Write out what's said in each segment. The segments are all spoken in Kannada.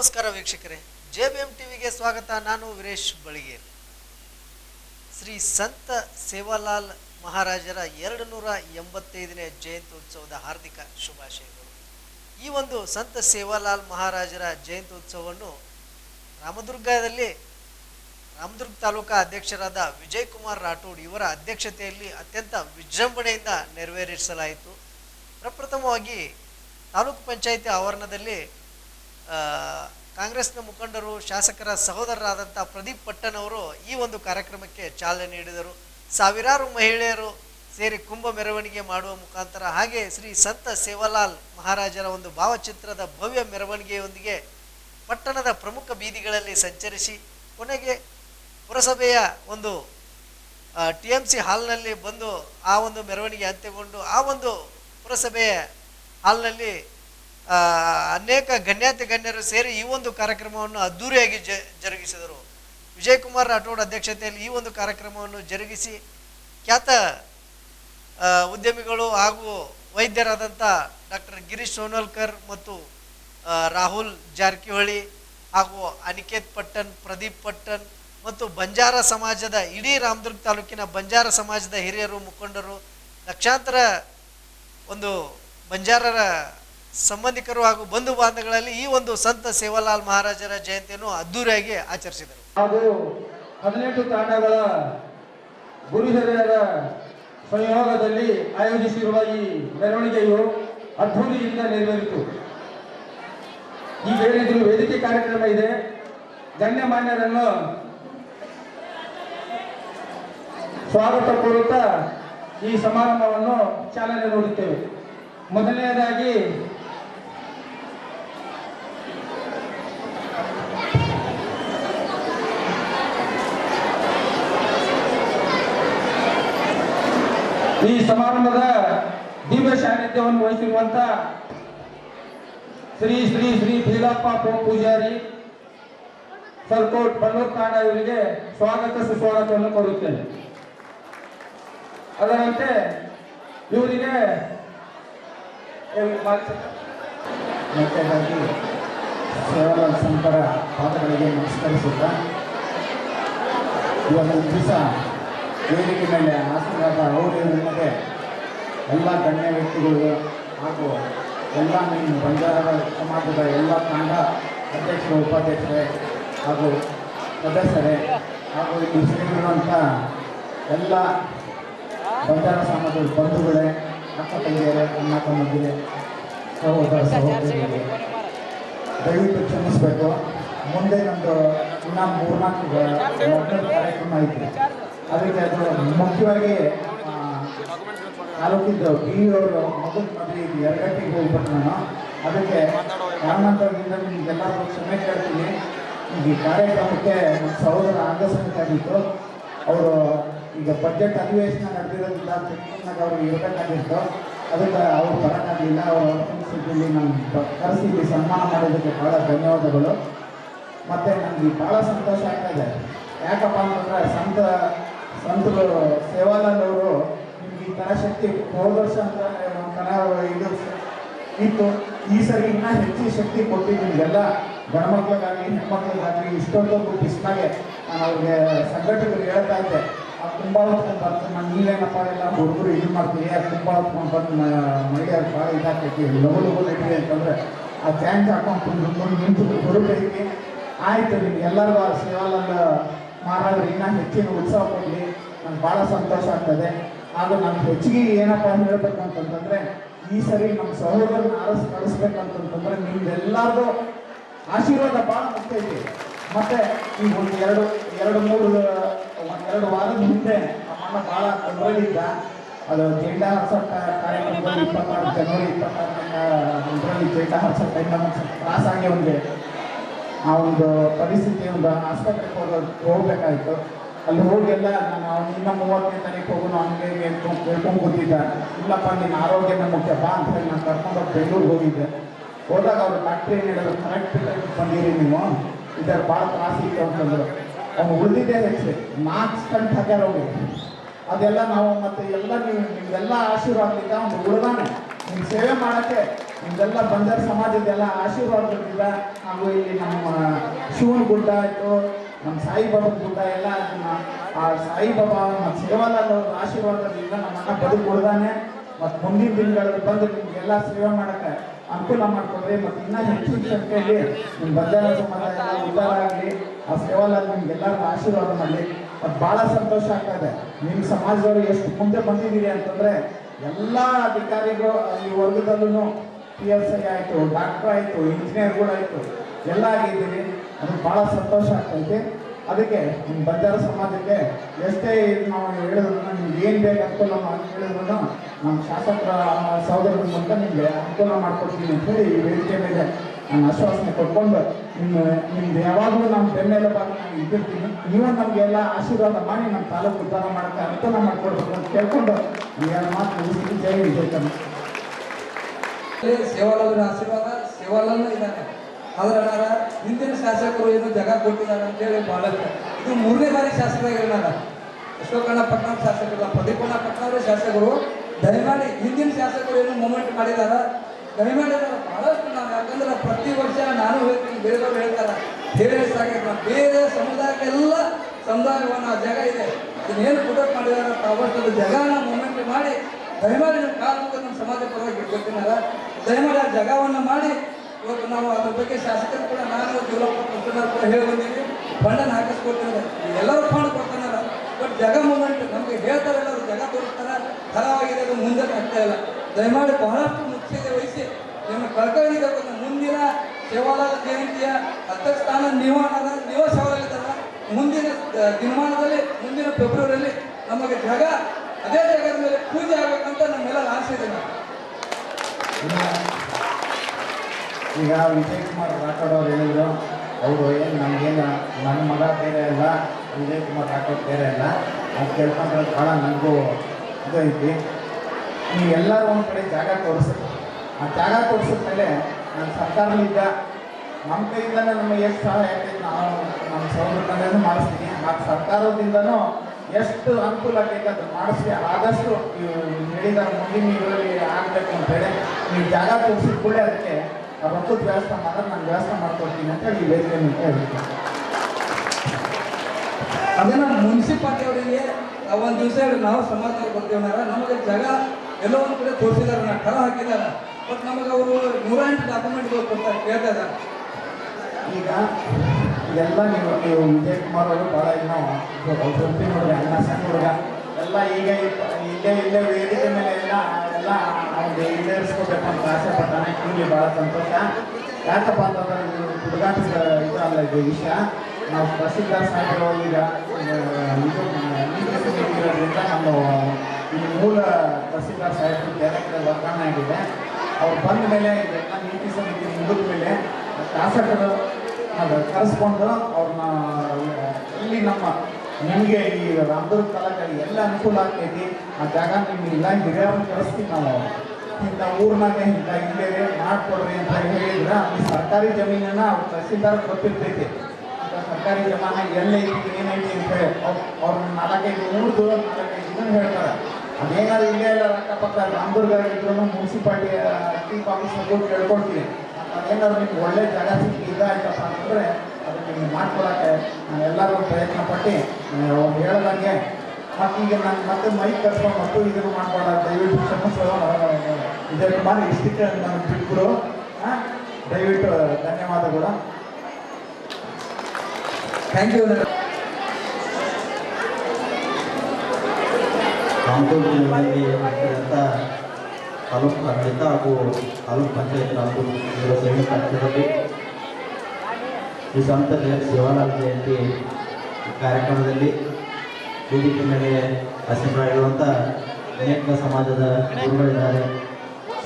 ನಮಸ್ಕಾರ ವೀಕ್ಷಕರೇ. ಜೆ ಬಿ ಎಂ ಟಿವಿಗೆ ಸ್ವಾಗತ. ನಾನು ವೀರೇಶ್ ಬಳಿಗೇರ್ ಶ್ರೀ ಸಂತ ಸೇವಾಲಾಲ್ ಮಹಾರಾಜರ ಎರಡು ನೂರ ಎಂಬತ್ತೈದನೇ ಜಯಂತ್ಯುತ್ಸವದ ಹಾರ್ದಿಕ ಶುಭಾಶಯಗಳು. ಈ ಒಂದು ಸಂತ ಸೇವಾಲಾಲ್ ಮಹಾರಾಜರ ಜಯಂತ್ಯುತ್ಸವವನ್ನು ರಾಮದುರ್ಗದಲ್ಲಿ ರಾಮದುರ್ಗ ತಾಲೂಕಾ ಅಧ್ಯಕ್ಷರಾದ ವಿಜಯ್ ಕುಮಾರ್ ರಾಠೋಡ್ ಇವರ ಅಧ್ಯಕ್ಷತೆಯಲ್ಲಿ ಅತ್ಯಂತ ವಿಜೃಂಭಣೆಯಿಂದ ನೆರವೇರಿಸಲಾಯಿತು. ಪ್ರಪ್ರಥಮವಾಗಿ ತಾಲೂಕು ಪಂಚಾಯಿತಿ ಆವರಣದಲ್ಲಿ ಕಾಂಗ್ರೆಸ್ನ ಮುಖಂಡರು, ಶಾಸಕರ ಸಹೋದರರಾದಂಥ ಪ್ರದೀಪ್ ಪಟ್ಟಣವರು ಈ ಒಂದು ಕಾರ್ಯಕ್ರಮಕ್ಕೆ ಚಾಲನೆ ನೀಡಿದರು. ಸಾವಿರಾರು ಮಹಿಳೆಯರು ಸೇರಿ ಕುಂಭ ಮೆರವಣಿಗೆ ಮಾಡುವ ಮುಖಾಂತರ ಹಾಗೆ ಶ್ರೀ ಸಂತ ಸೇವಾಲಾಲ್ ಮಹಾರಾಜರ ಒಂದು ಭಾವಚಿತ್ರದ ಭವ್ಯ ಮೆರವಣಿಗೆಯೊಂದಿಗೆ ಪಟ್ಟಣದ ಪ್ರಮುಖ ಬೀದಿಗಳಲ್ಲಿ ಸಂಚರಿಸಿ, ಕೊನೆಗೆ ಪುರಸಭೆಯ ಒಂದು ಟಿ ಎಂ ಸಿ ಹಾಲ್ನಲ್ಲಿ ಬಂದು ಆ ಒಂದು ಮೆರವಣಿಗೆ ಅಂತ್ಯಗೊಂಡು ಆ ಒಂದು ಪುರಸಭೆಯ ಹಾಲ್ನಲ್ಲಿ ಅನೇಕ ಗಣ್ಯಾತಿ ಗಣ್ಯರು ಸೇರಿ ಈ ಒಂದು ಕಾರ್ಯಕ್ರಮವನ್ನು ಅದ್ದೂರಿಯಾಗಿ ಜ, ಜರುಗಿಸಿದರು. ವಿಜಯಕುಮಾರ್ ರಾಠೋಡ್ ಅಧ್ಯಕ್ಷತೆಯಲ್ಲಿ ಈ ಒಂದು ಕಾರ್ಯಕ್ರಮವನ್ನು ಜರುಗಿಸಿ ಖ್ಯಾತ ಉದ್ಯಮಿಗಳು ಹಾಗೂ ವೈದ್ಯರಾದಂಥ ಡಾಕ್ಟರ್ ಗಿರೀಶ್ ಸೋನಲ್ಕರ್ ಮತ್ತು ರಾಹುಲ್ ಜಾರಕಿಹೊಳಿ ಹಾಗೂ ಅನಿಕೇತ್ ಪಟ್ಟಣ್ ಪ್ರದೀಪ್ ಪಟ್ಟಣ್ ಮತ್ತು ಬಂಜಾರ ಸಮಾಜದ ಇಡೀ ರಾಮದುರ್ಗ ತಾಲೂಕಿನ ಬಂಜಾರ ಸಮಾಜದ ಹಿರಿಯರು, ಮುಖಂಡರು ಲಕ್ಷಾಂತರ ಒಂದು ಬಂಜಾರರ ಸಂಬಂಧಿಕರು ಹಾಗೂ ಬಂಧು ಬಾಂಧವಗಳಲ್ಲಿ ಈ ಒಂದು ಸಂತ ಸೇವಾಲಾಲ್ ಮಹಾರಾಜರ ಜಯಂತಿಯನ್ನು ಅದ್ದೂರಿಯಾಗಿ ಆಚರಿಸಿದರು. ಹಾಗೂ ಹದಿನೆಂಟು ತಾಂಡಗಳ ಗುರು ಹಿರಿಯರ ಸಂಯೋಗದಲ್ಲಿ ಆಯೋಜಿಸಿರುವ ಈ ಮೆರವಣಿಗೆಯು ಅದ್ಧೂರಿಯಿಂದ ನೆರವೇರಿತು. ಈಗ ಏನಿದ್ರು ವೇದಿಕೆ ಕಾರ್ಯಕ್ರಮ ಇದೆ. ಗಣ್ಯಮಾನ್ಯರನ್ನು ಸ್ವಾಗತ ಕೋರುತ್ತಾ ಈ ಸಮಾರಂಭವನ್ನು ಚಾಲನೆ ನೋಡುತ್ತೇವೆ. ಮೊದಲನೆಯದಾಗಿ ಈ ಸಮಾರಂಭದ ದಿವ್ಯ ಸಾನ್ನಿಧ್ಯವನ್ನು ವಹಿಸಿರುವಂತ ಶ್ರೀ ಶ್ರೀ ಶ್ರೀ ಬೀರಪ್ಪ ಪೋ ಪೂಜಾರಿ ಸರ್ಕೋಟ್ ಬನ್ನೂರ್ ಖಾನ್ ಇವರಿಗೆ ಸ್ವಾಗತ ಸುಸ್ವಾಗತವನ್ನು ಕೋರುತ್ತೇನೆ. ಅದರಂತೆ ಇವರಿಗೆ ಸೇವಾಲಾಲ್ ಸಂತರ ಪಾದಗಳಿಗೆ ನಮಸ್ಕರಿಸುತ್ತಾ ಇವತ್ತು ದಿವಸ ವೇದಿಕೆ ಮೇಲೆ ಆಸಕ್ತ ಅವರು ಇಲ್ಲದೆ ಎಲ್ಲ ಗಣ್ಯ ವ್ಯಕ್ತಿಗಳು ಹಾಗೂ ಎಲ್ಲ ನಿಮ್ಮ ಬಂಜಾರ ಸಮಾಜದ ಎಲ್ಲ ತಾಂಡ ಅಧ್ಯಕ್ಷರು, ಉಪಾಧ್ಯಕ್ಷರೇ ಹಾಗೂ ಸದಸ್ಯರೇ ಹಾಗೂ ಇಲ್ಲಿ ಸೇರಿರುವಂಥ ಎಲ್ಲ ಬಂಜಾರ ಸಮಾಜದ ಬಂಧುಗಳೇ, ಅಕ್ಕ ತಂಗಿಯರೇ, ಅಣ್ಣ ತಮ್ಮಂದಿರೇ, ಸಹೋದರ ಸಹೋದರಿಯರೇ, ದಯವಿಟ್ಟು ಕ್ಷಮಿಸಬೇಕು. ಮುಂದೆ ನಮ್ಮದು ಇನ್ನೂ ಮೂರ್ನಾಲ್ಕು ಕಾರ್ಯಕ್ರಮ ಐತಿ. ಅದಕ್ಕೆ ಅದು ಮುಖ್ಯವಾಗಿ ಆ, ತಾಲೂಕಿದ್ದು ಬಿ ಅವರು ಮಗನ ಮದುವೆ ಇದು. ಗಂಟೆಗೆ ಹೋಗ್ಬಿಟ್ಟು ನಾನು. ಅದಕ್ಕೆ ಕಾರಣಾಂತರದಿಂದ ನಿಮಗೆಲ್ಲರೂ ಕ್ಷಮೆ ಕೇಳ್ತೀನಿ ಈ ಕಾರ್ಯಕ್ರಮಕ್ಕೆ ನಮ್ಮ ಸಹೋದರ ಅಂಗಸಂಖ್ಯಾಗಿತ್ತು ಅವರು ಈಗ ಬಜೆಟ್ ಅಧಿವೇಶನ ನಡೆದಿರೋದ್ರಿಂದ ಅಂತ ಅವರು ಇರಬೇಕಾಗಿತ್ತು. ಅದಕ್ಕೆ ಅವ್ರು ಬರೋಕ್ಕಾಗಲಿಲ್ಲ ಅವರು ಸ್ಥಿತಿಯಲ್ಲಿ ನಾನು ಕರೆಸಿ ಇಲ್ಲಿ ಸನ್ಮಾನ ಮಾಡೋದಕ್ಕೆ ಭಾಳ ಧನ್ಯವಾದಗಳು. ಮತ್ತು ನನಗೆ ಭಾಳ ಸಂತೋಷ ಆಗ್ತಾ ಇದೆ. ಯಾಕಪ್ಪ ಅಂತಂದರೆ ಸಂತ ಸಂತರು ಸೇವಾಲಾಲ್ ಅವರು ನಿಮ್ಗೆ ಈ ಥರ ಶಕ್ತಿ ಹೋದ ವರ್ಷ ಅಂತ ಇದು ಇತ್ತು. ಈ ಸರಿ ಇನ್ನೂ ಹೆಚ್ಚಿನ ಶಕ್ತಿ ಕೊಟ್ಟಿದ್ದು ನಿಮಗೆಲ್ಲ ಗಂಡ್ಮಕ್ಳಿಗಾಗಲಿ ಹೆಣ್ಮಕ್ಳಿಗಾಗಲಿ ಇಷ್ಟೊಂದು ಬಿಸಿಲಾಗೆ ನಾನು ಅವ್ರಿಗೆ ಸಂಘಟಕರು ಹೇಳ್ತಾ ಇದ್ದೆ. ಆ, ತುಂಬ ಹೊತ್ಕೊಂಡು ನಾನು ನೀವೇನಪ್ಪ ಎಲ್ಲ ಹುಡುಗರು ಇದು ಮಾಡ್ತೀನಿ ಅದು ತುಂಬ ಹೊತ್ಕೊಂಡು ಬಂದು ಮಹಿಳೆಯರು ಭಾಳ ಇದಾಗ್ತೈತಿ. ಲಗು ಲಗು ಇಟ್ಟಿದೆ ಅಂತಂದ್ರೆ ಆ ಟ್ಯಾಂಕ್ ಹಾಕೊಂಡು ನಿಂತು ಹೊರಟೈತಿ. ಆಯಿತು ನಿಮ್ಗೆ ಎಲ್ಲರಿಗೂ ಆ ಸೇವಾಲಾಲ್ ಮಹಾರಾಜರು ಇನ್ನೂ ಹೆಚ್ಚಿನ ಉತ್ಸವ ಕೊಡಲಿ. ನಂಗೆ ಭಾಳ ಸಂತೋಷ ಆಗ್ತದೆ. ಹಾಗೂ ನಾನು ಹೆಚ್ಚಿಗೆ ಏನಪ್ಪ ಹೇಳ್ಬೇಕು ಅಂತಂತಂದ್ರೆ ಈ ಸರಿ ನಮ್ಮ ಸಹೋದರನ ಅರಸ್ ಕಳಿಸ್ಬೇಕಂತಂತಂದ್ರೆ ನಿಮ್ದೆಲ್ಲರದು ಆಶೀರ್ವಾದ ಭಾಳ ಮುಖ್ಯ ಇದೆ. ಮತ್ತೆ ಈ ಒಂದು ಎರಡು ಎರಡು ಮೂರು ಒಂದು ಎರಡು ವಾರದ ಹಿಂದೆ ನಮ್ಮಣ್ಣ ಭಾಳ ತೊಂದರೆಲಿದ್ದ. ಅದು ಜೆಂಡಾ ಹಾರಿಸೋ ಕಾರ್ಯಕ್ರಮದಲ್ಲಿ ಇಪ್ಪತ್ತಾರು ಜನವರಿ ಇಪ್ಪತ್ತಾರು ಇದರಲ್ಲಿ ಜೆಂಡಾ ಹಾರಿಸೋ ಟೈಮಲ್ಲಿ ಆಗಿ ಅವನಿಗೆ ಆ ಒಂದು ಪರಿಸ್ಥಿತಿ ಒಂದು ಆಸ್ಪತ್ರೆಗೆ ಹೋಗೋದು ಹೋಗ್ಬೇಕಾಯ್ತು. ಅಲ್ಲಿ ಹೋಗೆಲ್ಲ ನಾನು ಇನ್ನ ಮೂವತ್ತನೇ ತಾರೀಕು ಹೋಗೋಣ ಹಂಗೆ ಹಿಂಗೆ ಕೇಳ್ಕೊಂಡು ಕೂತಿದ್ದ ಇಲ್ಲಪ್ಪ, ನಿನ್ನ ಆರೋಗ್ಯನ ಮುಖ್ಯ, ಬಾ ಅಂತ ಹೇಳಿ ನಾನು ಕರ್ಕೊಂಡೋಗಿ ಬೆಂಗಳೂರಿಗೆ ಹೋಗಿದ್ದೆ. ಹೋದಾಗ ಅವ್ರು ಡಾಕ್ಟ್ರ್ ಏನು ಕರೆಕ್ಟ್ ಟೈಮ್ ಬಂದಿರಿ ನೀವು. ಇದರ ಭಾಳ ತ್ರಾಸಿತ್ತು ಅಂತಂದ್ರು. ಅವ್ನು ಉಳಿದಿದ್ದೆ ಹೆಚ್ಚು. ನಾಲ್ಕು ಕಂಡು ಹಾಕ್ಯಾರ ಅವ್ರಿಗೆ ಅದೆಲ್ಲ ನಾವು ಮತ್ತೆ ಎಲ್ಲ ನೀವು ನಿಮ್ಗೆಲ್ಲ ಆಶೀರ್ವಾದದಿಂದ ಅವ್ನು ಉಳಿದಾನೆ. ನಿಮ್ಗೆ ಸೇವೆ ಮಾಡೋಕ್ಕೆ ನಿಮ್ದೆಲ್ಲ ಬಂಜಾರ ಸಮಾಜದೆಲ್ಲ ಆಶೀರ್ವಾದದಿಂದ ಹಾಗೂ ಇಲ್ಲಿ ನಮ್ಮ ಶಿವನ ಗುಡ್ಡ ಆಯಿತು, ನಮ್ಮ ಸಾಯಿಬಾಬಾ ಗುಡ್ಡ, ಎಲ್ಲ ಆ ಸಾಯಿಬಾಬಾ ನಮ್ಮ ಸೇವಾಲಾಲ್ ಅವ್ರ ಆಶೀರ್ವಾದದಿಂದ ನಮ್ಮನ್ನ ಬದುಕು ಕೊಡ್ದಾನೆ ಮತ್ತು ಮುಂದಿನ ದಿನಗಳಲ್ಲಿ ಬಂದು ನಿಮ್ಗೆಲ್ಲ ಸೇವೆ ಮಾಡಕ್ಕೆ ಅನುಕೂಲ ಮಾಡಿಕೊಡ್ರಿ. ಮತ್ತು ಇನ್ನೂ ಹೆಚ್ಚಿನ ಸಂಖ್ಯೆಯಲ್ಲಿ ನಿಮ್ಮ ಬಂಜಾರ ಸಮಾಜ ಉದ್ದಾರ ಆಗಲಿ ಆ ಸೇವಾಲಾಲ್ ನಿಮ್ಗೆಲ್ಲರಿಗೂ ಆಶೀರ್ವಾದ ಮಾಡಲಿ. ಮತ್ತು ಭಾಳ ಸಂತೋಷ ಆಗ್ತದೆ ನಿಮ್ಮ ಸಮಾಜದವರು ಎಷ್ಟು ಮುಂದೆ ಬಂದಿದ್ದೀರಿ ಅಂತಂದರೆ ಎಲ್ಲ ಅಧಿಕಾರಿಗಳು ಅಲ್ಲಿ ವರ್ಗದಲ್ಲೂ ಪಿ ಎಸ್ ಐ ಆಯಿತು ಡಾಕ್ಟರ್ ಆಯಿತು ಇಂಜಿನಿಯರ್ಗಳಾಯಿತು ಎಲ್ಲ ಆಗಿದ್ದೀರಿ. ಅದು ಭಾಳ ಸಂತೋಷ ಆಗ್ತೈತೆ. ಅದಕ್ಕೆ ನಿಮ್ಮ ಬಂಜಾರ ಸಮಾಜಕ್ಕೆ ಎಷ್ಟೇ ನಾವು ಹೇಳಿದ್ರು ನಿಮ್ಗೆ ಏನು ಬೇಕು ಅನುಕೂಲ ಮಾಡಿ ಹೇಳಿದ್ರು ನಮ್ಮ ಶಾಸಕರ ಸಹೋದರರ ಮೂಲಕ ನಿಮಗೆ ಅನುಕೂಲ ಮಾಡ್ಕೊಡ್ತೀನಿ ಅಂತ ಹೇಳಿ ಈ ವೇದಿಕೆ ಮೇಲೆ ನಾನು ಆಶ್ವಾಸನೆ ಕೊಟ್ಕೊಂಡು ನಿಮ್ಮ, ನಿಮ್ದು ಯಾವಾಗಲೂ ನಮ್ಮ ಬೆನ್ನೆಲುಬಾಗಿ ನಾನು ಇದ್ದಿರ್ತೀನಿ. ನೀವು ನಮಗೆಲ್ಲ ಆಶೀರ್ವಾದ ಮಾಡಿ ನಮ್ಮ ತಾಲೂಕು ಉದ್ಧಾರ ಮಾಡೋಕ್ಕೆ ಅರ್ಥನ ಮಾಡಿಕೊಡ್ಬೇಕು ಅಂತ ಕೇಳ್ಕೊಂಡು ಎರಡು ಮಾತು ಮುಗಿಸ್ತೀನಿ. ಜೈ ವಿಜಯಕಮ್ಮ ಸೇವಾಲಾಲರ ಆಶೀರ್ವಾದ ಸೇವಾಲಾಲ ಇದ್ದಾರೆ ಆದ್ರೆ ಹಿಂದಿನ ಶಾಸಕರು ಏನು ಜಾಗ ಕೊಟ್ಟಿದ್ದಾರೆ ಅಂತೇಳಿ ಭಾಳ ಇದು ಮೂರನೇ ಬಾರಿ ಶಾಸಕರಾಗಿರೋಣ ಅಶೋಕಣ್ಣ ಪಟ್ಟಣ ಶಾಸಕರಲ್ಲ ಪ್ರದೀಪಣ್ಣ ಪಟ್ಟಣ ಶಾಸಕರು, ದಯಮಾಡಿ ಹಿಂದಿನ ಶಾಸಕರು ಏನು ಮೂಮೆಂಟ್ ಮಾಡಿದಾರ ದಯಮಾಡಿ ಯಾಕಂದ್ರೆ ಪ್ರತಿ ವರ್ಷ ನಾನು ಹೇಳ್ತೀನಿ, ಬೇರೆಯವರು ಹೇಳ್ತಾರೆ, ಬೇರೆ ನಾವು ಬೇರೆ ಸಮುದಾಯಕ್ಕೆಲ್ಲ ಸಮುದಾಯವನ್ನ ಆ ಜಾಗ ಇದೆ. ಇದನ್ನೇನು ಕೂಡ ಮಾಡಿದಾರೆ ಅವತ್ತು ಜಾಗನ ಮೂಮೆಂಟ್ ಮಾಡಿ, ದಯಮಾಡಿ ನಮ್ಮ ಕಾಲಕ್ಕೆ ನಮ್ಮ ಸಮಾಜ ಪರವಾಗಿ ಇಟ್ಕೊತೀನಲ್ಲ ದಯಮಾಡಿ ಆ ಜಾಗವನ್ನು ಮಾಡಿ. ಇವತ್ತು ನಾವು ಅದ್ರ ಬಗ್ಗೆ ಶಾಸಕರು ಕೂಡ, ನಾನು ಡೆವಲಪ್ಮೆಂಟ್ ಕೂಡ ಹೇಳಿ ಬಂದೀವಿ ಫಂಡನ್ನು ಎಲ್ಲರೂ ಫಂಡ್ ಕೊಡ್ತಾನಲ್ಲ, ಬಟ್ ಜಗ ಮೂಮೆಂಟ್ ನಮಗೆ ಹೇಳ್ತಾರೆ ಎಲ್ಲರೂ, ಜಾಗ ತೋರಿಸ್ತಾರ ಅದು ಮುಂದೆ ಆಗ್ತಾ ಇಲ್ಲ. ದಯಮಾಡಿ ಬಹಳಷ್ಟು ಮುಖ್ಯತೆ ವಹಿಸಿ ನಿಮ್ಮ ಕಳ್ಕಳಿ ನಮ್ಮ ಮುಂದಿನ ಜಯಂತಿಯ ಅಧ್ಯಕ್ಷ ಸ್ಥಾನ ನಿರ್ಮಾಣದ ನೀವು ಸೇವಾಲಿದ್ದಾರ ಮುಂದಿನ ದಿನಮಾನದಲ್ಲಿ, ಮುಂದಿನ ಫೆಬ್ರವರಿಯಲ್ಲಿ ನಮಗೆ ಜಾಗ, ಅದೇ ಜಾಗದ ಮೇಲೆ ಪೂಜೆ ಆಗಬೇಕಂತ ನಮ್ಮೆಲ್ಲ ಆಸೆ ಇದೆ ಈಗ ವಿಜಯ್ ಕುಮಾರ್ ರಾಠೋಡ್ ಅವ್ರು ಹೇಳಿದ್ರು ಅವರು ಏನು ನಮಗೇನು ನನ್ನ ಮಗ ಬೇರೆ ಇಲ್ಲ ವಿಜಯ್ ಕುಮಾರ್ ರಾಠೋಡ್ ಬೇರೆ ಇಲ್ಲ ಅದು ಕೇಳ್ಕೊಂಡ್ರೆ ಭಾಳ ನನಗೂ ಇದೈತಿ. ನೀವು ಎಲ್ಲರೂ ಒಂದು ಕಡೆ ಜಾಗ ತೋರಿಸ್ತೀವಿ ಆ ಜಾಗ ತೋರಿಸಿದ ಮೇಲೆ ನಾನು ಸರ್ಕಾರದಿಂದ ನಮ್ಮ ಕೈಯಿಂದಲೇ ನಮಗೆ ಎಷ್ಟು ಸಹಾಯ ಆಗ್ತೈತೆ ನಾವು ನಮ್ಮ ಸೌಲಭ್ಯಗಳನ್ನು ಮಾಡಿಸ್ತೀನಿ ಮತ್ತು ಸರ್ಕಾರದಿಂದನೂ ಎಷ್ಟು ಅನುಕೂಲ ಆಗೈತೆ ಅದು ಮಾಡಿಸಿ ಆದಷ್ಟು ನೀವು ಹೇಳಿದ ಮುಂದಿನ ಇದರಲ್ಲಿ ಆಗಬೇಕು ಅಂತೇಳಿ ನೀವು ಜಾಗ ತೋರಿಸಿದ ಕೂಡ ಅದಕ್ಕೆ ರೊಕ್ಕದ ವ್ಯವಸ್ಥೆ ಮಾಡೋದು ನಾನು ವ್ಯವಸ್ಥೆ ಮಾಡ್ಕೊಡ್ತೀನಿ ಅಂತ ಹೇಳಿ ವೇದಿಕೆ ಅಂತ ಹೇಳ್ತೀನಿ ಅದನ್ನು ಮುನ್ಸಿಪಾಲ್ಟಿ ಅವರಿಗೆ ಒಂದು ದಿವಸ ಹೇಳಿ ನಾವು ಸಮಾಧಾನ ಅಂದ್ರೆ ನಮಗೆ ಜಾಗ ಎಲ್ಲೋ ಒಂದು ಕಡೆ ತೋರಿಸಿದಾರೆ ಕರ ಹಾಕಿದಾರ ಬಟ್ ನಮಗೆ ಅವರು ನೂರ ಎಂಟು ಡಾಕ್ಯುಮೆಂಟ್ಗಳು ಕೊಡ್ತಾರೆ. ಕೇಳ್ತಾ ಇದ್ದಾರೆ. ಈಗ ಎಲ್ಲ ನೀವು ನೀವು ವಿಜಯ್ ಕುಮಾರ್ ಅವರು ಭಾಳ ಇನ್ನೂ ಸ್ವಲ್ಪ ನೋಡ್ರಿ ಅಣ್ಣ ಸಣ್ಣ ಹುಡುಗ ಎಲ್ಲ ಈಗ ಇಲ್ಲೇ ಇಲ್ಲೇ ವೇದಿಕೆ ಮೇಲೆ ಎಲ್ಲ ಎಲ್ಲ ಅವ್ನಿಗೆ ಈಡೇರಿಸ್ಕೋಬೇಕು ಅಂತ ಆಸೆ ಪಡ್ತಾನೆ. ಇಲ್ಲಿ ಭಾಳ ಸಂತೋಷ. ಯಾಕಪ್ಪ ಅಂತಂದ್ರೆ ಇದು ಹುಡುಗಾಟದ ಇದು ಅಲ್ಲ ಇದು ವಿಷಯ. ನಾವು ಪ್ರಸಿದ್ಧ ಸಾಹೇಬರು ಈಗ ಇದು ನಮ್ಮ ಈ ಮೂಲ ಪ್ರಸಿದ್ಧ ಸಾಹಿತ್ಯ ಡೈರೆಕ್ಟರ್ ವರ್ಗಾವಣೆ ಆಗಿದೆ. ಅವ್ರು ಬಂದ ಮೇಲೆ ಎಲ್ಲ ನೀತಿ ಸಮಿತಿ ಮುಗಿದ ಮೇಲೆ ಶಾಸಕರು ಕರೆಸ್ಕೊಂಡು ಅವ್ರನ್ನ ಇಲ್ಲಿ ನಮ್ಮ ನಿಮಗೆ ಈ ರಾಮದುರ್ಗ ತಾಲೂಕಲ್ಲಿ ಎಲ್ಲ ಅನುಕೂಲ ಆಗ್ತೈತಿ. ಆ ಜಾಗ ನಿಮ್ಗೆ ಇಲ್ಲ, ಹಿರಿಯರನ್ನ ಕರೆಸ್ತೀವಿ ನಾವು. ಇಂಥ ಊರ್ನಾಗ ಇಂಥ ಇಲ್ಲೇ ಮಾಡಿಕೊಡ್ರಿ ಅಂತ ಹೇಳಿದ್ರೆ ಅಲ್ಲಿ ಸರ್ಕಾರಿ ಜಮೀನನ್ನ ಅವ್ರು ತಹಸೀಲ್ದಾರ್ ಗೊತ್ತಿರ್ತೈತಿ ಅಂತ ಸರ್ಕಾರಿ ಜಮಾನ ಎಲ್ಲೈತಿ ಏನೈತಿ ಅಂತ ಅವ್ರನ್ನ ನಾಲ್ಕೈದು ಊರ್ದು ನಾಲ್ಕೈದು ಇದನ್ನು ಹೇಳ್ತಾರೆ. ಅದೇನಾದ್ರು ಇಲ್ಲೇ ಇಲ್ಲ ಅಕ್ಕಪಕ್ಕ ರಾಮದುರ್ಗ ಇದ್ರು ಮುನ್ಸಿಪಾಲ್ಟಿ ಚೀಫ್ ಆಫೀಸರ್ಗೂ ಕೇಳ್ಕೊಳ್ತೀವಿ ಅದೇನಾದ್ರು ನಿಮ್ಗೆ ಒಳ್ಳೆ ಜಾಗ ಇದಾಯ್ತಪ್ಪ ಅಂತಂದರೆ ಅದಕ್ಕೆ ನೀವು ಮಾಡ್ಕೊಳಕ್ಕೆ ನಾನು ಎಲ್ಲರೂ ಪ್ರಯತ್ನ ಪಟ್ಟು ಅವ್ರು ಹೇಳ್ದಂಗೆ. ಮತ್ತು ಈಗ ನಾನು ಮತ್ತೆ ಮೈಕ್ ಕರ್ಕೊಂಡು ಮತ್ತು ಇದನ್ನು ಮಾಡ್ಬೇಡ ದಯವಿಟ್ಟು ಕ್ಷಮಿಸೋ ಇದೇ ಕುಮಾರ್ ಇಷ್ಟಕ್ಕೆ ನಾನು ಬಿಟ್ಬಿಡು. ದಯವಿಟ್ಟು ಧನ್ಯವಾದಗಳು. ಥ್ಯಾಂಕ್ ಯು ಅಂತ ತಾಲೂಕು ಆಡಳಿತ ಹಾಗೂ ತಾಲೂಕು ಪಂಚಾಯತ್ ಹಾಗೂ ಇವರ ಸಂಯುಕ್ತ ಈ ಸಂತ ಸೇವಾಲಾಲ್ ಜಯಂತಿ ಕಾರ್ಯಕ್ರಮದಲ್ಲಿ ವೇದಿಕೆ ಮೇಲೆ ಆಸೀನರಾಗಿರುವಂಥ ಅನೇಕ ಸಮಾಜದ ಗುರುಗಳಿದ್ದಾರೆ.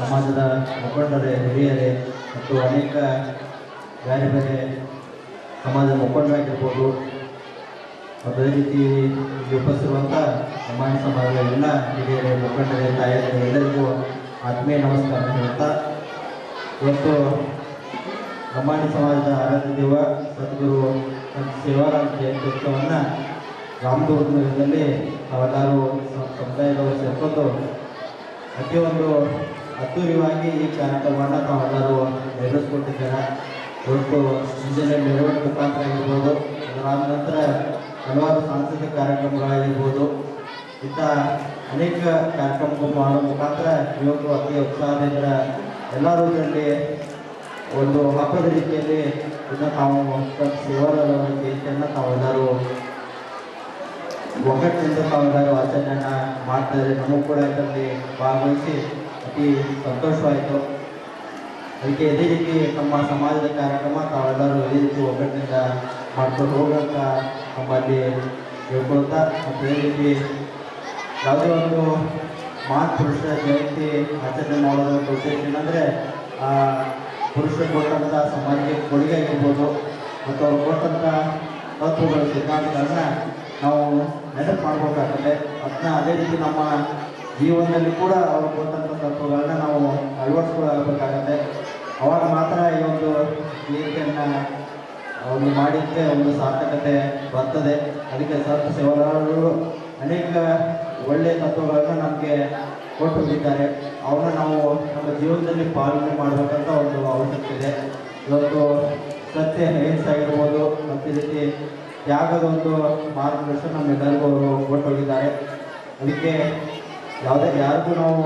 ಸಮಾಜದ ಮುಖಂಡರೇ, ಹಿರಿಯರೇ ಮತ್ತು ಅನೇಕ ಬೇರೆ ಬೇರೆ ಸಮಾಜದ ಮುಖಂಡರಾಗಿರ್ಬೋದು. ಅದೇ ರೀತಿ ಇಲ್ಲಿ ಉಪಸ್ಥಿರುವಂಥ ಸಮಾಜ ಸಮಾಜದ ಎಲ್ಲ ಹಿರಿಯರೇ, ಮುಖಂಡರೇ ತಾಯಿಯರೇ ಎಲ್ಲರಿಗೂ ಆತ್ಮೀಯ ನಮಸ್ಕಾರ ಹೇಳ್ತಾ ಇವತ್ತು ಬ್ರಹ್ಮಾಂಡ ಸಮಾಜದ ದೇವ, ಸದ್ಗುರು ಸೇವಾರಾಮ್ ಜಯಂತಿ ಉತ್ಸವವನ್ನು ರಾಮದುರ್ಗದಲ್ಲಿ ಸ- ಸಮುದಾಯದವರು ಸೇರ್ಕೊಂಡು ಪ್ರತಿಯೊಂದು ಅದ್ದೂರಿಯಾಗಿ ಈ ಕಾರ್ಯಕ್ರಮವನ್ನು ತಾವೆಲ್ಲರೂ ನೆರವೇರಿಸ್ಕೊಟ್ಟಿದ್ದಾರೆ. ಇವತ್ತು ಮುಂಜಾನೆ ಮೆರವಣಿಗೆ ಮುಖಾಂತರ ಆಗಿರ್ಬೋದು, ಅದರ ನಂತರ ಹಲವಾರು ಸಾಂಸ್ಕೃತಿಕ ಕಾರ್ಯಕ್ರಮಗಳಾಗಿರ್ಬೋದು ಇಂಥ ಅನೇಕ ಕಾರ್ಯಕ್ರಮಗಳು ಮಾಡೋ ಮುಖಾಂತರ ಯುವಕರು ಅತಿ ಉತ್ಸಾಹದಿಂದ ಎಲ್ಲರೂ ಒಂದು ಹಬ್ಬದ ರೀತಿಯಲ್ಲಿ ಇದನ್ನು ತಾವು ಜಯಂತಿಯನ್ನು ತಾವೆಲ್ಲರೂ ಒಗ್ಗಟ್ಟಿನಿಂದ ತಾವೆಲ್ಲರೂ ಆಚರಣೆಯನ್ನು ಮಾಡ್ತಾರೆ ನಮಗೂ ಕೂಡ ಇದರಲ್ಲಿ ಭಾಗವಹಿಸಿ ಅತಿ ಸಂತೋಷವಾಯಿತು. ಅದಕ್ಕೆ ಇದೇ ರೀತಿ ನಮ್ಮ ಸಮಾಜದ ಕಾರ್ಯಕ್ರಮ ತಾವೆಲ್ಲರೂ ಇದೇ ರೀತಿ ಒಗ್ಗಟ್ಟಿನಿಂದ ಮಾಡ್ಕೊಂಡು ಹೋಗಂತ ನಮ್ಮಲ್ಲಿ ಹೇಳ್ಕೊಳ್ತಾ ಮತ್ತು ಇದೇ ರೀತಿ ಯಾವುದೇ ಒಂದು ಪುರುಷರ ಜಯಂತಿ ಆಚರಣೆ ಮಾಡೋದ್ರ ಒಂದು ಉದ್ದೇಶ ಏನಂದರೆ ಪುರುಷರು ಕೊಟ್ಟಂಥ ಸಮಾಜಕ್ಕೆ ಕೊಡುಗೆ ಆಗಿರ್ಬೋದು ಮತ್ತು ಅವ್ರು ಕೊಟ್ಟಂಥ ತತ್ವಗಳ ಸಿದ್ಧಾಂತಗಳನ್ನ ನಾವು ನೆನಪು ಮಾಡ್ಬೇಕಾಗ್ತದೆ ಅದನ್ನ ಅದೇ ರೀತಿ ನಮ್ಮ ಜೀವನದಲ್ಲಿ ಕೂಡ ಅವ್ರು ಕೊಟ್ಟಂಥ ತತ್ವಗಳನ್ನ ನಾವು ಅಳವಡಿಸ್ಕೊಳ್ಬೇಕಾಗತ್ತೆ ಅವಾಗ ಮಾತ್ರ ಈ ಒಂದು ಜಯಂತಿಯನ್ನು ಒಂದು ಮಾಡಿದ್ದೆ ಒಂದು ಸಾರ್ಥಕತೆ ಬರ್ತದೆ. ಅದಕ್ಕೆ ಸಂತ ಸೇವಕರು ಅನೇಕ ಒಳ್ಳೆಯ ತತ್ವಗಳನ್ನ ನಮಗೆ ಕೊಟ್ಟು ಬಿದ್ದಾರೆ ಅವನ್ನ ನಾವು ನಮ್ಮ ಜೀವನದಲ್ಲಿ ಪಾಲನೆ ಮಾಡಬೇಕಂತ ಒಂದು ಅವಶ್ಯಕತೆ ಇದೆ. ಇವತ್ತು ಸತ್ಯ ಅಹಿಂಸೆ ಆಗಿರ್ಬೋದು, ಮತ್ತು ರೀತಿ ತ್ಯಾಗದ ಒಂದು ಮಾರ್ಗದರ್ಶನ ನಮ್ಮೆಲ್ಲರಿಗೂ ಅವರು ಕೊಟ್ಟೋಗಿದ್ದಾರೆ. ಅದಕ್ಕೆ ಯಾವುದೇ, ಯಾರಿಗೂ ನಾವು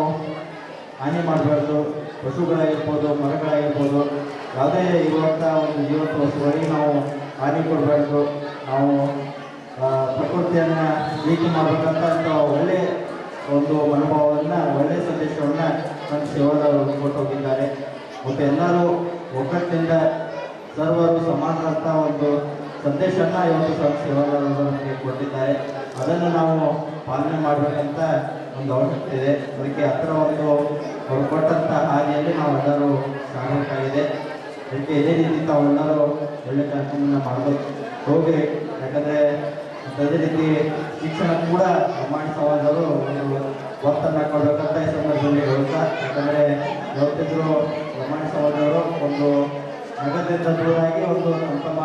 ಹಾನಿ ಮಾಡಬಾರ್ದು. ಪಶುಗಳಾಗಿರ್ಬೋದು, ಮರಗಳಾಗಿರ್ಬೋದು, ಯಾವುದೇ ಇರುವಂಥ ಒಂದು ಜೀವಂತ ವಸ್ತುಗಳಿಗೆ ನಾವು ಹಾನಿ ಕೊಡಬಾರ್ದು. ನಾವು ಪ್ರಕೃತಿಯನ್ನು ನೀತಿ ಮಾಡಬೇಕಂತ ಅಂತ ಒಳ್ಳೆಯ ಒಂದು ಮನೋಭಾವವನ್ನು ಒಳ್ಳೆಯ ಸಂದೇಶವನ್ನು ನಮ್ಮ ಸೇವಾದವರು ಕೊಟ್ಟೋಗಿದ್ದಾರೆ. ಮತ್ತು ಎಲ್ಲರೂ ಒಗ್ಗಟ್ಟಿನಿಂದ ಸರ್ವರು ಸಮಾನರಂತ ಒಂದು ಸಂದೇಶವನ್ನು ಇವತ್ತು ಸಹ ಸೇವಾದವರು ನಮಗೆ ಕೊಟ್ಟಿದ್ದಾರೆ. ಅದನ್ನು ನಾವು ಪಾಲನೆ ಮಾಡಬೇಕಂತ ಒಂದು ಅವಶ್ಯಕತೆ ಇದೆ. ಅದಕ್ಕೆ ಹತ್ತಿರ ಒಂದು ಅವರು ಕೊಟ್ಟಂಥ ಹಾದಿಯಲ್ಲಿ ನಾವು ಎಲ್ಲರೂ ಸಾಗಬೇಕಾಗಿದೆ ಅದಕ್ಕೆ ಇದೇ ರೀತಿ ತಾವೆಲ್ಲರೂ ಒಳ್ಳೆ ಕಾರ್ಯಕ್ರಮ ಮಾಡಬೇಕು. ಹೋಗಿ, ಯಾಕಂದರೆ ಅದೇ ರೀತಿ ಶಿಕ್ಷಣ ಕೂಡ ಸಮಾಜದವರು ಒಂದು ಒತ್ತನ್ನು ಕೊಡಬೇಕಂತ ಈ ಸಂದರ್ಭದಲ್ಲಿ ಹೇಳ್ತಾ, ಯಾಕಂದರೆ ಯಾವತ್ತಿದ್ರು ಪ್ರಮಾಣಿತ ಸಮಾಜದವರು ಒಂದು ನಗರದಿಂದ ದೂರಾಗಿ ಒಂದು ತಮ್ಮ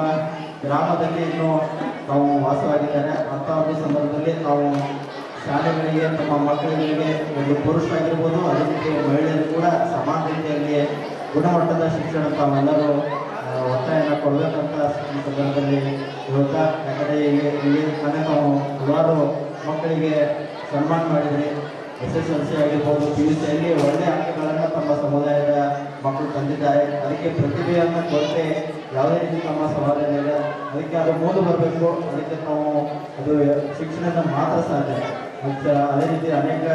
ಗ್ರಾಮದಲ್ಲಿ ಇನ್ನೂ ತಾವು ವಾಸವಾಗಿದ್ದಾರೆ. ಅಂಥ ಒಂದು ಸಂದರ್ಭದಲ್ಲಿ ತಾವು ಶಾಲೆಗಳಿಗೆ, ತಮ್ಮ ಮಕ್ಕಳಿಗೆ ಒಂದು ಪುರುಷರಾಗಿರ್ಬೋದು ಅದೇ ರೀತಿ ಮಹಿಳೆಯರು ಕೂಡ ಸಮಾನ ರೀತಿಯಲ್ಲಿ ಗುಣಮಟ್ಟದ ಶಿಕ್ಷಣ ತಾವೆಲ್ಲರೂ ಒತ್ತಾಯನ ಕೊಡಬೇಕಂತ ಸಂದರ್ಭದಲ್ಲಿ ಹೇಳ್ತಾ ಯಾಕಂದರೆ ಈಗ ಇಲ್ಲಿ ಮನೆ ನಾವು ಹಲವಾರು ಮಕ್ಕಳಿಗೆ ಸನ್ಮಾನ ಮಾಡಿದ್ರಿ ಎಸ್ ಎಸ್ ಎಲ್ ಸಿ ಆಗಿರ್ಬೋದು ಪಿ ಯು ಸಿಯಲ್ಲಿ ಒಳ್ಳೆಯ ಅಂಕಗಳನ್ನು ತಮ್ಮ ಸಮುದಾಯದ ಮಕ್ಕಳು ತಂದಿದ್ದಾರೆ. ಅದಕ್ಕೆ ಪ್ರತಿಭೆಯನ್ನು ಕೊರತೆ ಯಾವುದೇ ರೀತಿ ತಮ್ಮ ಸಮಾಜದಲ್ಲಿ ಇದೆ ಅದಕ್ಕೆ ಅದು ಮೂಲ ಬರಬೇಕು. ಅದಕ್ಕೆ ನಾವು ಅದು ಶಿಕ್ಷಣದ ಮಾತ್ರ ಸಾಧ್ಯ. ಮತ್ತು ಅದೇ ರೀತಿ ಅನೇಕ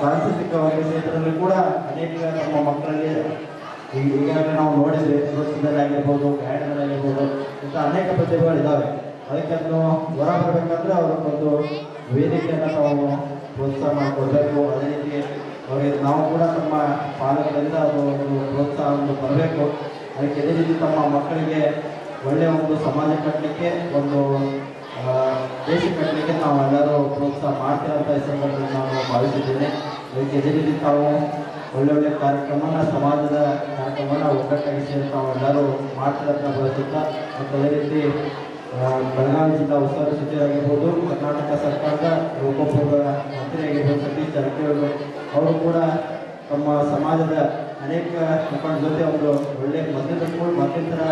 ಸಾಂಸ್ಕೃತಿಕವಾಗಿ ಕ್ಷೇತ್ರದಲ್ಲಿ ಕೂಡ ಅನೇಕ ನಮ್ಮ ಮಕ್ಕಳಲ್ಲಿ ಈಗ ಈಗಾಗಲೇ ನಾವು ನೋಡಿದ್ವಿ ನೃತ್ಯದಲ್ಲಾಗಿರ್ಬೋದು ಆಗಿರ್ಬೋದು ಇಂಥ ಅನೇಕ ಪ್ರತಿಭೆಗಳಿದ್ದಾವೆ ಅದಕ್ಕೆ ಅದನ್ನು ಹೊರ ಬರಬೇಕಂದ್ರೆ ಅವ್ರಿಗೊಂದು ವೇದಿಕೆಯನ್ನು ನಾವು ಪ್ರೋತ್ಸಾಹ ಮಾಡಿಕೊಡ್ಬೇಕು ಅದೇ ರೀತಿ ಅವರಿಗೆ ನಾವು ಕೂಡ ನಮ್ಮ ಪಾಲಕರಿಂದ ಅದು ಒಂದು ಪ್ರೋತ್ಸಾಹವನ್ನು ಬರಬೇಕು ಅದಕ್ಕೆ ಇದೇ ರೀತಿ ತಮ್ಮ ಮಕ್ಕಳಿಗೆ ಒಳ್ಳೆಯ ಒಂದು ಸಮಾಜ ಕಟ್ಟಲಿಕ್ಕೆ, ಒಂದು ದೇಶ ಕಟ್ಟಲಿಕ್ಕೆ ನಾವು ಎಲ್ಲರೂ ಪ್ರೋತ್ಸಾಹ ಮಾಡ್ತೀರಂತ ಅಂತ ಸಂದರ್ಭದಲ್ಲಿ ನಾನು ಭಾವಿಸಿದ್ದೇನೆ ಅದಕ್ಕೆ ಇದೇ ರೀತಿ ತಾವು ಒಳ್ಳೊಳ್ಳೆ ಕಾರ್ಯಕ್ರಮನ ಸಮಾಜದ ಕಾರ್ಯಕ್ರಮನ ಒಗ್ಗಟ್ಟಾಗಿ ಸೇರಿ ಎಲ್ಲರೂ ಮಾಡ್ತೀರಂತ ಬಯಸುತ್ತಾ ಮತ್ತು ಅದೇ ರೀತಿ ಬೆಳಗಾವಿ ಜಿಲ್ಲಾ ಉಸ್ತುವಾರಿ ಸಚಿವರಾಗಿರ್ಬೋದು ಕರ್ನಾಟಕ ಸರ್ಕಾರದ ಲೋಕೋಪಯೋಗ ಮಂತ್ರಿ ಆಗಿರ್ಬೋದು, ಸತೀಶ್ ಜಾರಕಿಹೊಳಿ ಅವರು ಕೂಡ ತಮ್ಮ ಸಮಾಜದ ಅನೇಕ ಮುಖಂಡ ಜೊತೆ ಒಂದು ಒಳ್ಳೆ ಮಧ್ಯದ ಕೂಡ ಮಧ್ಯಂತರ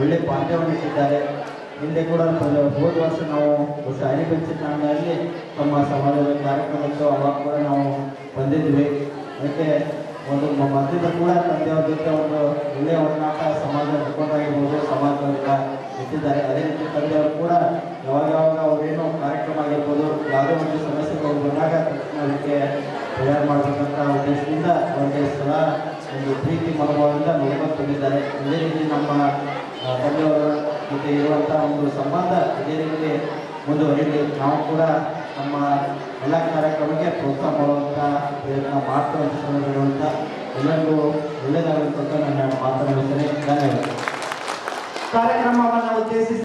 ಒಳ್ಳೆ ಬಾಂಧವ್ಯವನ್ನು ಇಟ್ಟಿದ್ದಾರೆ. ಹಿಂದೆ ಕೂಡ ಹೋದ ವರ್ಷ ನಾವು ಶಾಲೆ ಬೆಂಚಿನಲ್ಲಿ ತಮ್ಮ ಸಮಾಜದ ಕಾರ್ಯಕ್ರಮಕ್ಕೆ ಅವಾಗ ಕೂಡ ನಾವು ಬಂದಿದ್ವಿ. ಅದಕ್ಕೆ ಒಂದು ಮಧ್ಯದ ಕೂಡ ತಂದೆಯವ್ರ ಜೊತೆ ಒಂದು ಒಳ್ಳೆಯ ಒಡನಾಟ ಸಮಾಜ ಮುಖಂಡರಾಗಿರ್ಬೋದು ಸಮಾಜದಿಂದ ಇಟ್ಟಿದ್ದಾರೆ ಅದೇ ರೀತಿ ತಂದೆಯವರು ಕೂಡ ಯಾವಾಗ ಯಾವಾಗ ಅವರೇನೋ ಕಾರ್ಯಕ್ರಮ ಆಗಿರ್ಬೋದು, ಯಾವುದೇ ಒಂದು ಸಮಸ್ಯೆಗಳು ಬಂದಾಗ ಅದಕ್ಕೆ ತಯಾರು ಮಾಡಬೇಕಂತ ಉದ್ದೇಶದಿಂದ ಅವರಿಗೆ ಸದಾ ಒಂದು ಪ್ರೀತಿ ಮನೋಭಾವದಿಂದ ನೋಡ್ಕೊಂಡು ಬಂದಿದ್ದಾರೆ ಇದೇ ರೀತಿ ನಮ್ಮ ತಂದೆಯವರ ಜೊತೆ ಇರುವಂಥ ಒಂದು ಸಂಬಂಧ ಇದೇ ರೀತಿ ಮುಂದುವರಿಲಿ. ನಾವು ಕೂಡ ನಮ್ಮ ಎಲ್ಲ ಕಾರ್ಯಕ್ರಮಕ್ಕೆ ಪ್ರೋತ್ಸಾಹ ಮಾಡುವಂಥ ಪ್ರಯತ್ನ ಮಾಡ್ತಾ ಅಂತ ಹೇಳುವಂಥ ಎಲ್ಲರಿಗೂ ಒಳ್ಳೆಯದಾಗಬೇಕಂತ ನಾನು ಮಾತನಾಡುತ್ತೇನೆ ಧನ್ಯವಾದ ಕಾರ್ಯಕ್ರಮವನ್ನು ಉದ್ದೇಶಿಸಿ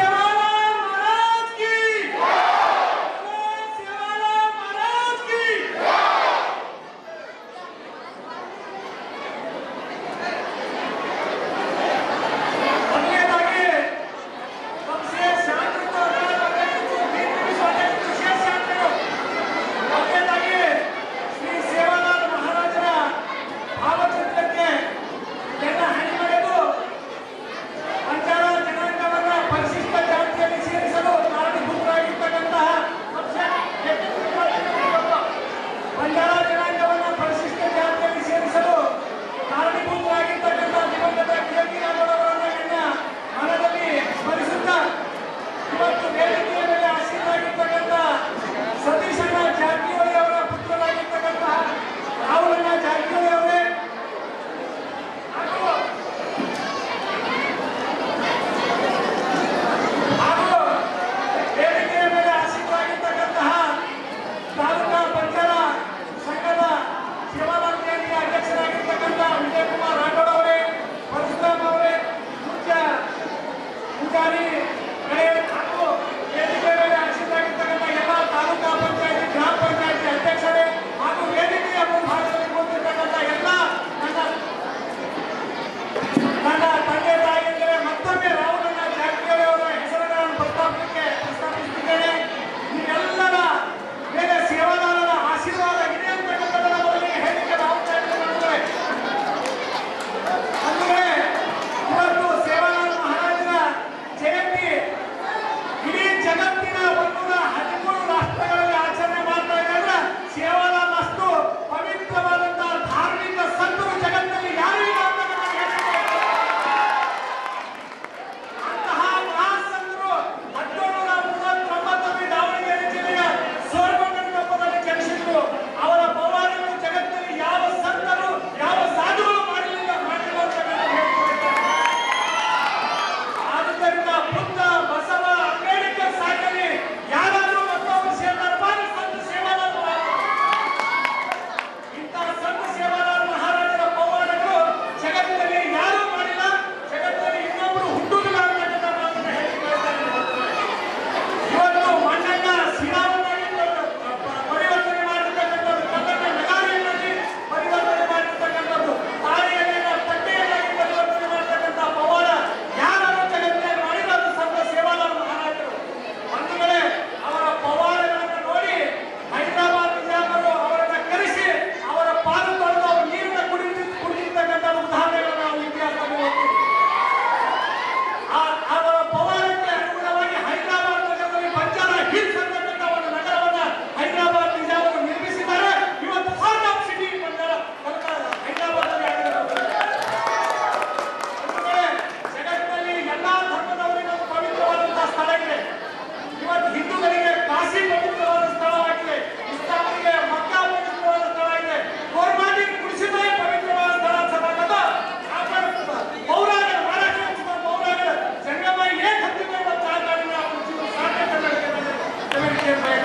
Thank you,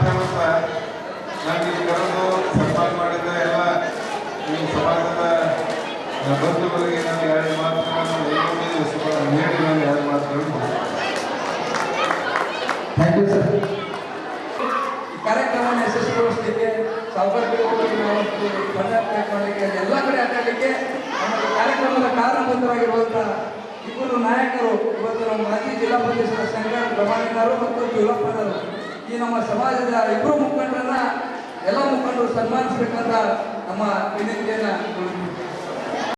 ಹೇಳುತ್ತಾ ನನಗೆ ಕರೆದು ಸನ್ಮಾನ ಮಾಡಿದ ಎಲ್ಲ ಈ ಸಮಾಜದ ಬಂಧುಗಳಿಗೆ ನಾನು ಎರಡು ಮಾತುಗಳನ್ನು ನಾನು ಎರಡು ಥ್ಯಾಂಕ್ ಯು ಸರ್ ಈ ಕಾರ್ಯಕ್ರಮವನ್ನು ಯಶಸ್ವಿಗೊಳಿಸಲಿಕ್ಕೆ ಸಾವುಕಾರಪೇಟೆ ಪಂಚಾಯತ್ ಮಾಡಲಿಕ್ಕೆ ಎಲ್ಲ ಕಡೆ ಆಟಾಡಲಿಕ್ಕೆ ನಮ್ಮ ಕಾರ್ಯಕ್ರಮದ ಕಾರಣಭೂತರಾಗಿರುವಂಥ ಇಬ್ಬರು ನಾಯಕರು, ಇವತ್ತು ನಮ್ಮ ಮಾಜಿ ಜಿಲ್ಲಾ ಪರಿಷತ್ ಸಂಘ ಪ್ರಮಾಣಿಕರು ಮತ್ತು ಯುವಪ್ಪನವರು ಈ ನಮ್ಮ ಸಮಾಜದ ಇಬ್ಬರು ಮುಖಂಡರನ್ನ ಎಲ್ಲ ಮುಖಂಡರು ಸನ್ಮಾನಿಸಬೇಕಂತ ನಮ್ಮ ವಿನಂತಿಯನ್ನು